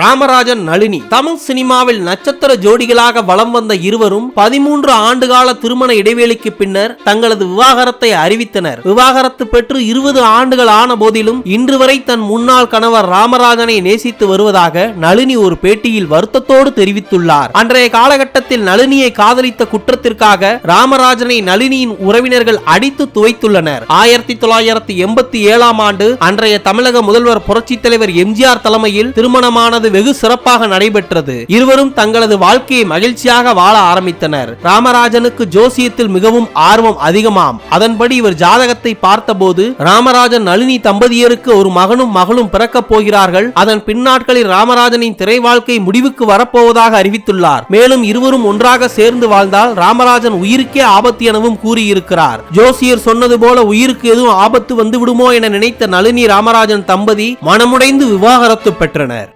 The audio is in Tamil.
ராமராஜன் நளினி. தமிழ் சினிமாவில் நட்சத்திர ஜோடிகளாக வலம் வந்த இருவரும் பதிமூன்று ஆண்டுகால திருமண இடைவேளைக்கு பின்னர் தங்களது விவாகரத்தை அறிவித்தனர். விவாகரத்து பெற்று இருபது ஆண்டுகள் ஆன போதிலும் இன்று வரை தன் முன்னாள் கணவர் ராமராஜனை நேசித்து வருவதாக நளினி ஒரு பேட்டியில் வருத்தத்தோடு தெரிவித்துள்ளார். அன்றைய காலகட்டத்தில் நளினியை காதலித்த குற்றத்திற்காக ராமராஜனை நளினியின் உறவினர்கள் அடித்து துவைத்துள்ளனர். ஆயிரத்தி தொள்ளாயிரத்தி எண்பத்தி ஏழாம் ஆண்டு அன்றைய தமிழக முதல்வர் புரட்சித் தலைவர் எம்ஜிஆர் தலைமையில் திருமணமானது வெகு சிறப்பாக நடைபெற்றது. இருவரும் தங்களது வாழ்க்கையை மகிழ்ச்சியாக வாழ ஆரம்பித்தனர். ராமராஜனுக்கு ஜோசியத்தில் மிகவும் ஆர்வம் அதிகமாம். அதன்படி இவர் ஜாதகத்தை பார்த்தபோது ராமராஜன் நளினி தம்பதியருக்கு ஒரு மகனும் மகளும் பிறக்கப் போகிறார்கள். அதன் பின்னாட்களில் ராமராஜனின் திரை வாழ்க்கை முடிவுக்கு வரப்போவதாக அறிவித்துள்ளார். மேலும் இருவரும் ஒன்றாக சேர்ந்து வாழ்ந்தால் ராமராஜன் உயிருக்கே ஆபத்து எனவும் கூறியிருக்கிறார். ஜோசியர் சொன்னது போல உயிருக்கு எதுவும் ஆபத்து வந்துவிடுமோ என நினைத்த நளினி ராமராஜன் தம்பதி மனமுடைந்து விவாகரத்து பெற்றனர்.